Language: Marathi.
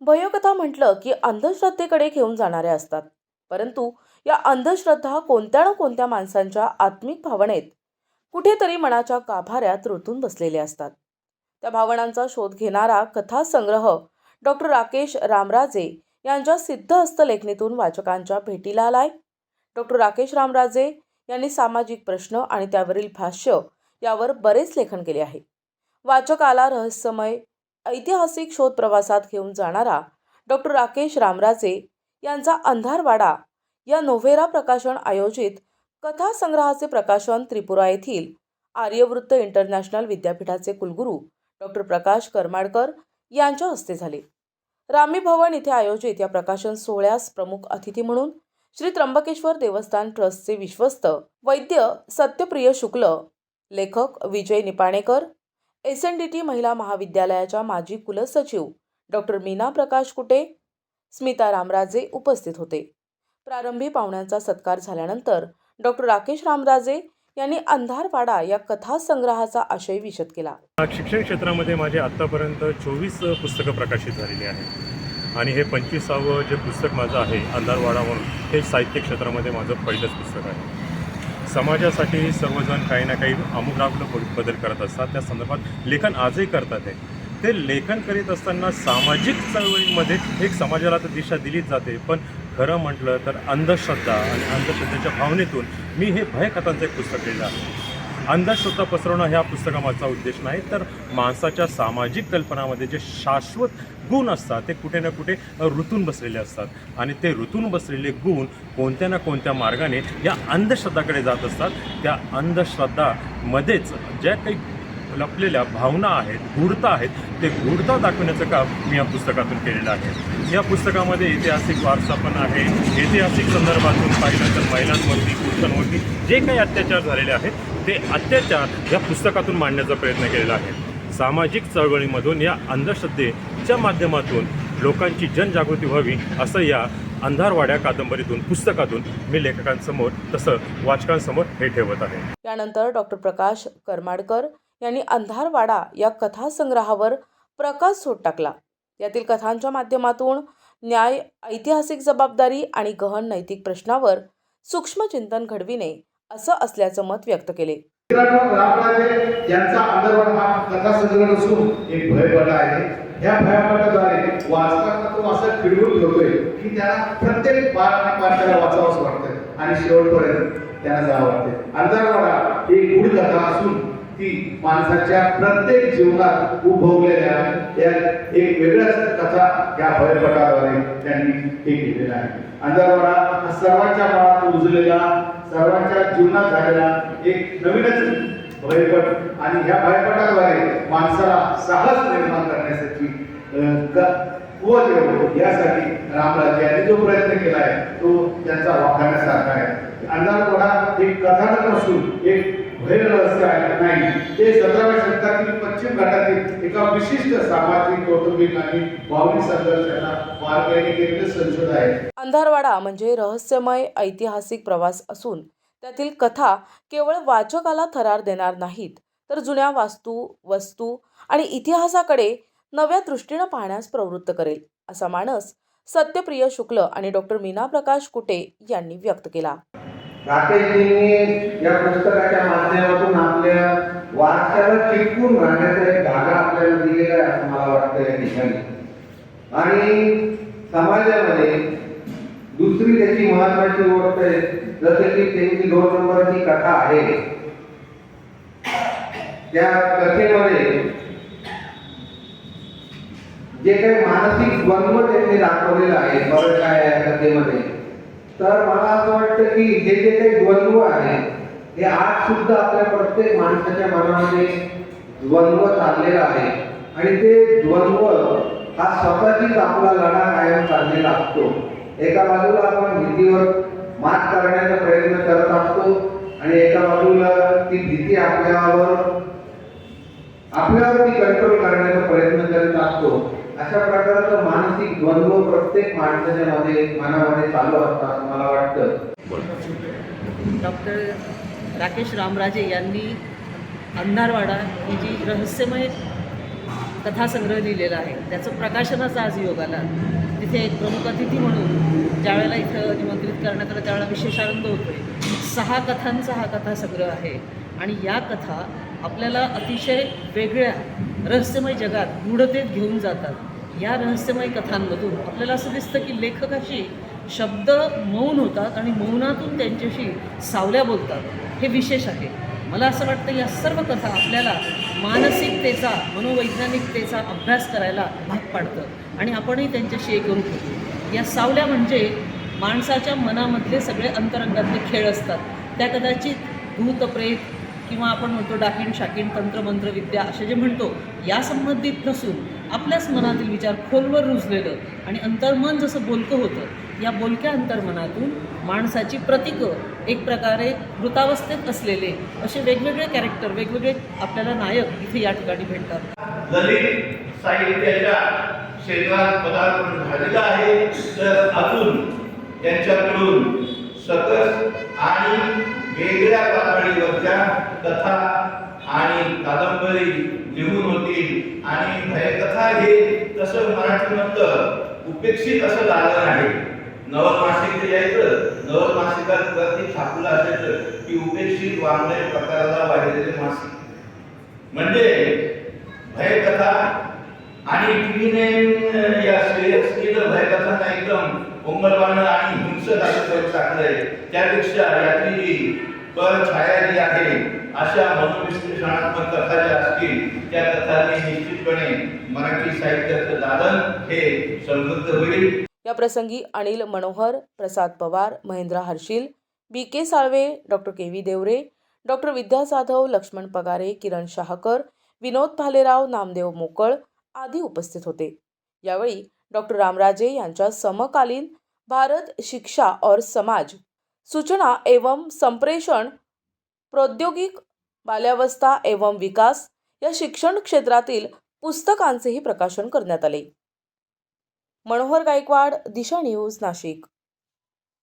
भयकथा म्हटलं की अंधश्रद्धेकडे घेऊन जाणाऱ्या असतात. परंतु या अंधश्रद्धा कोणत्या ना कोणत्या माणसांच्या आत्मिक भावनेत कुठेतरी मनाच्या गाभाऱ्यात रुतून बसलेल्या असतात. त्या भावनांचा शोध घेणारा कथासंग्रह डॉक्टर राकेश रामराजे यांच्या सिद्ध हस्तलेखनीतून वाचकांच्या भेटीला आलाय. डॉक्टर राकेश रामराजे यांनी सामाजिक प्रश्न आणि त्यावरील भाष्य यावर बरेच लेखन केले आहे. वाचकाला रहस्यमय ऐतिहासिक शोध प्रवासात घेऊन जाणारा डॉक्टर राकेश रामराजे यांचा अंधारवाडा या नोव्हेरा प्रकाशन आयोजित कथासंग्रहाचे प्रकाशन त्रिपुरा येथील आर्यवृत्त इंटरनॅशनल विद्यापीठाचे कुलगुरू डॉक्टर प्रकाश करमाडकर यांच्या हस्ते झाले. रामी भवन इथे आयोजित या प्रकाशन सोहळ्यास प्रमुख अतिथी म्हणून श्री त्र्यंबकेश्वर देवस्थान ट्रस्टचे विश्वस्त वैद्य सत्यप्रिय शुक्ल लेखक Vijay Nipanekar S N D T महिला महाविद्यालयाच्या माजी कुलसचिव डॉक्टर मीना प्रकाश कुटे स्मिता रामराजे उपस्थित होते. प्रारंभी पाहुण्यांचा सत्कार झाल्यानंतर डॉक्टर राकेश रामराजे यांनी अंधारवाडा या कथासंग्रहाचा आशय विशद केला. शिक्षण क्षेत्रामध्ये माझे आत्तापर्यंत चोवीस पुस्तकं प्रकाशित झालेली आहेत. आणि हे पंचवीसावं जे पुस्तक माझं आहे अंधारवाडा म्हणून हे साहित्य क्षेत्रामध्ये माझं पहिलंच पुस्तक आहे. समाजासाठी सर्वजण काही ना काही आमुलाग्र बदल करत असतात. त्या संदर्भात लेखन आजही करतात आहे ते लेखन करीत असताना सामाजिक चळवळीमध्ये एक समाजाला तर दिशा दिलीच जाते. पण खरं म्हटलं तर अंधश्रद्धा आणि अंधश्रद्धेच्या भावनेतून मी हे भयकथांचं एक पुस्तक लिहिलं आहे. अंधश्रद्धा पसरवणं ह्या पुस्तकामागचा उद्देश नाही तर माणसाच्या सामाजिक कल्पनामध्ये जे शाश्वत गुण असतात ते कुठे ना कुठे ऋतून बसलेले असतात. आणि ते ऋतून बसलेले गुण कोणत्या ना कोणत्या मार्गाने या अंधश्रद्धाकडे जात असतात. त्या अंधश्रद्धामध्येच ज्या काही लपलेल्या भावना आहेत गूढता आहेत ते गूढता दाखवण्याचं काम मी या पुस्तकातून केलेलं आहे. या पुस्तकामध्ये ऐतिहासिक वारसा पण आहे. ऐतिहासिक संदर्भातून पाहिलं तर महिलांवरती पुरुषांवरती जे काही अत्याचार झालेले आहेत ते अत्याचार या पुस्तकातून मांडण्याचा प्रयत्न केलेला आहे. सामाजिक चळवळीमधून या अंधश्रद्धेच्या माध्यमातून लोकांची जनजागृती व्हावी असं या अंधारवाड्या कादंबरीतून पुस्तकातून मी लेखकांसमोर तसं वाचकांसमोर हे ठेवत आहे. त्यानंतर डॉक्टर प्रकाश करमाडकर यांनी अंधारवाडा या कथासंग्रहावर प्रकाश सोड टाकला. यातील कथांच्या माध्यमातून न्याय ऐतिहासिक जबाबदारी आणि गहन नैतिक प्रश्नावर सूक्ष्म चिंतन घडविणे असं असल्याचं मत व्यक्त केले. यांचा अंधरवाड हा कथासंग्रह नसून एक भयपट आहे. या भयपटाद्वारे वाचताना तो असं खिळवून ठेवतोय की त्याला प्रत्येक पार आणि पार त्याला वाचावंच वाटतं आणि शेवटपर्यंत त्यांना जावं वाटते अंधरवाडा ही गुढ कथा असून ती माणसाच्या प्रत्येक जीवनात उभवलेल्या या एक वेगळ्याच कथा या भयपटाद्वारे त्यांनी हे केलेलं आहे. अंधारवाडा हा सर्वांच्या काळात उजलेला सर्वांच्या जीवनात झालेला एक नवीनच भयपट आणि ह्या भयपटाद्वारे माणसाला साहस निर्माण करण्यासाठी कुवत येऊ यासाठी रामराजे यांनी जो प्रयत्न केला आहे तो त्यांचा वाखाण्यासारखा आहे. अंधारवाडा एक कथानक नसून एक भयरहस्य आहे नाही. ते सतराव्या शतकातील पश्चिम घाटात एका विशिष्ट सामाजिक कौटुंबिक आणि भावनिक संघर्षाला मार्गाने केलेले संशोधन आहे. अंधारवाडा म्हणजे रहस्यमय ऐतिहासिक प्रवास असून त्यातील कथा केवळ वाचकाला थरार देणार नाहीत तर जुन्या वास्तू वस्तू आणि इतिहासाकडे नव्या दृष्टीनं पाहण्यास प्रवृत्त करेल असा मानस सत्यप्रिय शुक्ल आणि डॉक्टर मीना प्रकाश कुटे यांनी व्यक्त केला. राकेशजींनी या पुस्तकाच्या माध्यमातून आपल्या वारशाला टिकून राहण्याचा एक धागा आपल्याला दिलेला आहे असं मला वाटतं या ठिकाणी आणि समाजामध्ये दुसरी त्याची महत्वाची गोष्ट आहे जसं की त्यांची दोन नंबरची कथा आहे. त्या कथेमध्ये जे काही मानसिक द्वंद्व त्यांनी दाखवलेलं आहे बरं काय आहे या कथेमध्ये तर मला असं वाटतं की हे जे काही द्वंद्व आहे हे आज सुद्धा आपल्या प्रत्येक माणसाच्या मनामध्ये द्वंद्व चाललेलं आहे. आणि ते द्वंद्व हा स्वतःचीच आपला लढा कायम चाललेला असतो एका बाजूला आपण भीतीवर मात करण्याचा प्रयत्न करत असतो आणि एका बाजूला ती भीती आपल्यावर आपल्यावर ती कंट्रोल करण्याचा प्रयत्न करत असतो. अशा प्रकारचं मानसिक द्वंद्व प्रत्येक माणसाच्या मध्ये मनामध्ये चालू असतात असं मला वाटतं. डॉक्टर राकेश रामराजे यांनी अंधारवाडा ही जी रहस्यमय कथासंग्रह लिहिलेला आहे. त्याचं प्रकाशनाचा आज योग आला तिथे एक प्रमुख अतिथी म्हणून ज्यावेळेला इथं निमंत्रित करण्यात आलं त्यावेळेला विशेष आनंद होतो आहे सहा कथांचा हा कथासंग्रह आहे. आणि या कथा आपल्याला अतिशय वेगळ्या रहस्यमय जगात गूढतेत घेऊन जातात. या रहस्यमय कथांमधून आपल्याला असं दिसतं की लेखकाशी शब्द मौन होतात आणि मौनातून त्यांच्याशी सावल्या बोलतात. हे विशेष आहे. मला असं वाटतं या सर्व कथा आपल्याला मानसिकतेचा मनोवैज्ञानिकतेचा अभ्यास करायला भाग पाडतं. आणि आपणही त्यांच्याशी एकरूप होतो. या सावल्या म्हणजे माणसाच्या मनामधले सगळे अंतरंगातले खेळ असतात. त्या कदाचित भूतप्रेत किंवा आपण म्हणतो डाकीण शाकीण तंत्रमंत्र विद्या असे जे म्हणतो या संबंधित नसून आपल्याच मनातील विचार खोलवर रुजलेलं आणि अंतर्मन जसं बोलकं होतं या बोलक्या अंतर्मनातून माणसाची प्रतीकं एक प्रकारे मृतावस्थेत असलेले असे वेगवेगळे कॅरेक्टर वेगवेगळे आपल्याला नायक इथे या ठिकाणी भेटतात. ललित साहित्याच्या क्षेत्रात पदार्पण झालेलं आहे. तर अजून त्यांच्याकडून सकस आणि वेगळ्या पातळीवरच्या कथा आणि कादंबरी लिहून होतील. आणि भयकथा हे तसं मराठीमधलं उपेक्षित असं दालन आहे. नवल मासिक यायचं. नवल मासिकावरती छापलं असायचं की उपेक्षित वाङ्मय प्रकाराला वाहिलेले मासिक. म्हणजे भयकथा आणि टीव्हीने या सिरियस केलं भयकथांना एकदम कोंबलवानं आणि हिंसक असं करून टाकलंय त्यापेक्षा यातली जी पर छाया आहे. अशा मनोविश्लेषणात्मक कथा ज्या असतील त्या कथांनी निश्चितपणे मराठी साहित्याचं दालन हे समृद्ध होईल. या प्रसंगी Anil Manohar Prasad Pawar Mahendra Harshil B K Salve doctor K V Deore doctor Vidya Jadhav Laxman Pagare Kiran Shahkar Vinod Bhalerao Namdev Mokal आदी उपस्थित होते. यावेळी डॉक्टर रामराजे यांच्या समकालीन भारत शिक्षा और समाज सूचना एवं संप्रेषण प्रौद्योगिक बाल्यावस्था एवं विकास या शिक्षण क्षेत्रातील पुस्तकांचेही प्रकाशन करण्यात आले. मनोहर गायकवाड दिशा न्यूज नाशिक.